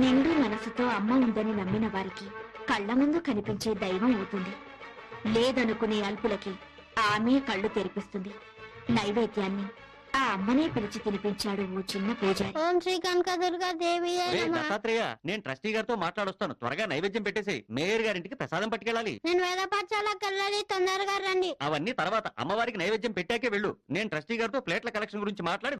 నిండు మనసుతో అమ్మ ఉందని నమ్మిన వారికి కళ్ళ ముందు కనిపించే దైవం అవుతుంది. లేదనుకునే అల్పులకి ఆమె కళ్ళు తెరిపిస్తుంది. నైవేద్యాన్ని ఆ అమ్మనే పిలిచి తినిపించాడు ఓ చిన్న పూజారి. ఓం శ్రీ కనకదుర్గా దేవి రే దత్తాత్రేయ నేను ట్రస్టీ గారితో మాట్లాడొస్తాను. త్వరగా నైవేద్యం పెట్టేసి మేయర్ గారింటికి ప్రసాదం పట్టుకెళ్ళాలి. నేను వేద పాఠశాలకు వెళ్ళాలి తొందరగా రండి. అవన్నీ తర్వాత అమ్మవారికి నైవేద్యం పెట్టాకే వెళ్ళు. నేను ట్రస్టీ గారితో ప్లేట్ల కలెక్షన్ గురించి మాట్లాడి